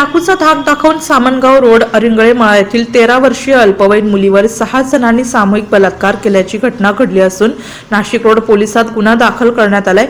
चाकूचा धाक दाखवून सामनगाव रोड अरिंगळे मळा येथील तेरा वर्षीय अल्पवयीन मुलीवर सहा जणांनी सामूहिक बलात्कार केल्याची घटना घडली असून नाशिक रोड पोलिसात गुन्हा दाखल करण्यात आलाय.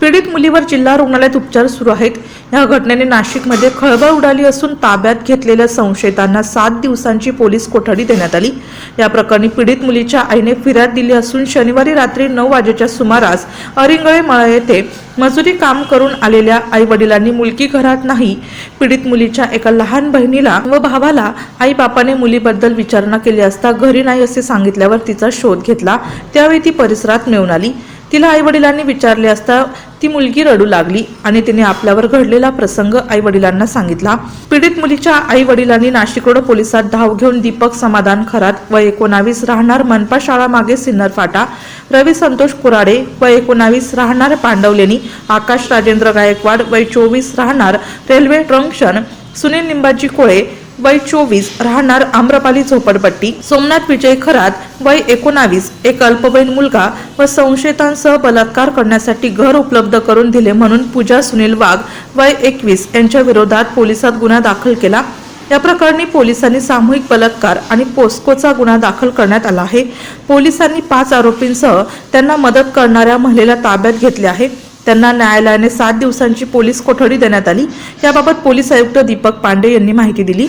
पीडित मुलीवर जिल्हा रुग्णालयात उपचार सुरू आहेत. या घटनेने नाशिकमध्ये खळबळ उडाली असून ताब्यात घेतलेल्या संशयितांना सात दिवसांची पोलीस कोठडी देण्यात आली. या प्रकरणी पीडित मुलीच्या आईने फिर्याद दिली असून शनिवारी रात्री नऊ वाजेच्या सुमारास अरिंगळे मळा येथे मजुरी काम करून आलेल्या आई वडिलांनी मुलगी घरात नाही. पीडित मुलीच्या एका लहान बहिणीला व भावाला आई बापाने मुलीबद्दल विचारणा केली असता घरी नाही असे सांगितल्यावर तिचा शोध घेतला. त्यावेळी ती परिसरात मिळून आली. तिला आई वडिलांनी विचारले असता ती मुलगी रडू लागली आणि तिने आपल्यावर घडलेला प्रसंग आई वडिलांना सांगितला. पीडित मुलीच्या आई वडिलांनी नाशिक रोड पोलिसात धाव घेऊन दीपक समाधान खरात व एकोणावीस राहणार मनपा शाळा मागे सिन्नर फाटा रवी संतोष कुराडे व एकोणावीस राहणार पांडवलेनी आकाश राजेंद्र गायकवाड व चोवीस राहणार रेल्वे ट्रंक्शन सुनील निंबाजी कोळे वय चोवीस राहणार आम्रपाली झोपडपट्टी सोमनाथ विजय खरात वय एकोणावीस एक अल्पवयीन मुलगा व संशयितांसह बलात्कार करण्यासाठी घर उपलब्ध करून दिले म्हणून पूजा सुनील वाघ वय एकवीस यांच्या विरोधात पोलिसात गुन्हा दाखल केला. या प्रकरणी पोलिसांनी सामूहिक बलात्कार आणि पोस्कोचा गुन्हा दाखल करण्यात आला आहे. पोलिसांनी पाच आरोपींसह त्यांना मदत करणाऱ्या महिलेला ताब्यात घेतले आहे. त्यांना न्यायालयाने सात दिवसांची पोलीस कोठडी देण्यात आली. याबाबत पोलीस आयुक्त दीपक पांडे यांनी माहिती दिली.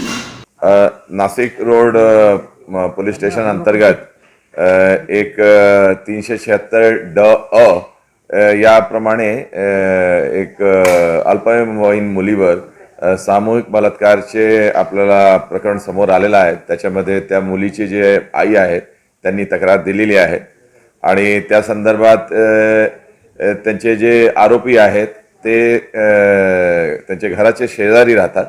नाशिक रोड पोलीस स्टेशन अंतर्गत एक तीनशे शहात्तर ड अ याप्रमाणे एक अल्पवयीन मुलीवर सामूहिक बलात्कारचे आपल्याला प्रकरण समोर आलेलं आहे. त्याच्यामध्ये त्या मुलीची जे आई आहेत त्यांनी तक्रार दिलेली आहे. आणि त्या संदर्भात त्यांचे जे आरोपी आहेत ते त्यांचे घराचे शेजारी राहतात.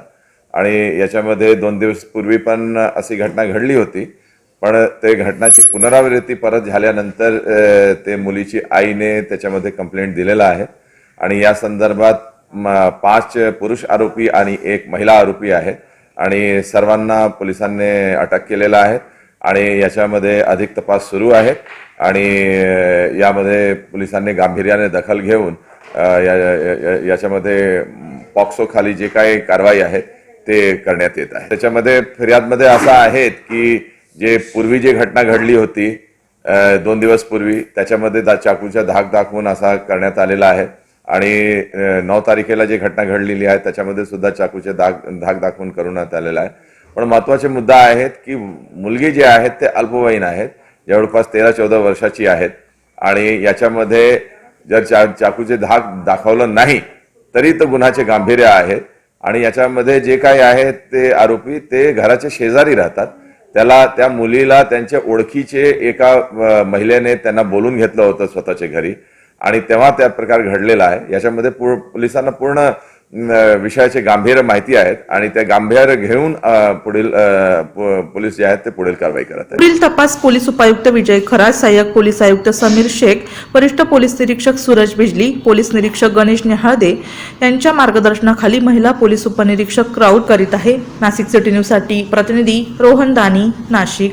आणि याच्यामध्ये दोन दिवस पूर्वी पण अशी घटना घडली होती. पण ते घटनाची पुनरावृत्ती परत झाल्यानंतर ते मुलीची आईने त्याच्यामध्ये कंप्लेंट दिलेला आहे. आणि या संदर्भात पाच पुरुष आरोपी आणि एक महिला आरोपी आहे. आणि सर्वांना पोलिसांनी अटक केलेला आहे. आणि याच्यामध्ये अधिक तपास सुरू आहे आणि यामध्ये पोलिसांनी गांभीर्याने दखल घेऊन याच्यामध्ये पॉक्सो खाली जे काही कारवाई आहे ते करण्यात येत आहे. त्याच्यामध्ये फिर्यादमध्ये असं आहेत की जे पूर्वी जी घटना घडली होती दोन दिवस पूर्वी त्याच्यामध्ये दा- चाकूच्या धाक दाखवून असा करण्यात आलेला आहे. आणि नऊ तारखेला जी घटना घडलेली आहे त्याच्यामध्ये सुद्धा चाकूचे धाक धाक दाखवून करण्यात आलेला आहे. पण महत्त्वाचे मुद्दा आहेत की मुलगी जे आहेत ते अल्पवयीन आहेत. जवळपास तेरा चौदा वर्षाची आहेत. आणि याच्यामध्ये जर चा चाकूचे धाक दाखवलं नाही तरी तो गुन्ह्याचे गांभीर्य आहे. आणि याच्यामध्ये जे काही आहेत ते आरोपी ते घराचे शेजारी राहतात. त्याला त्या मुलीला त्यांच्या ओळखीचे एका महिलेने त्यांना बोलून घेतलं होतं स्वतःच्या घरी. आणि तेव्हा त्या प्रकार घडलेला आहे. याच्यामध्ये पू- पोलिसांना पूर्ण विषयाचे गांभीर्य माहिती आहेत आणि ते गांभीर्य घेऊन पुढील पोलीस जे आहेत ते पुढील कारवाई करत आहेत. पुढील तपास पोलीस उपायुक्त विजय खराज सहाय्यक पोलीस आयुक्त समीर शेख वरिष्ठ पोलीस निरीक्षक सूरज बिजली पोलीस निरीक्षक गणेश निहाळदे यांच्या मार्गदर्शनाखाली महिला पोलीस उपनिरीक्षक क्राऊड करीत आहे. नाशिक सिटी न्यूजसाठी प्रतिनिधी रोहन दानी नाशिक.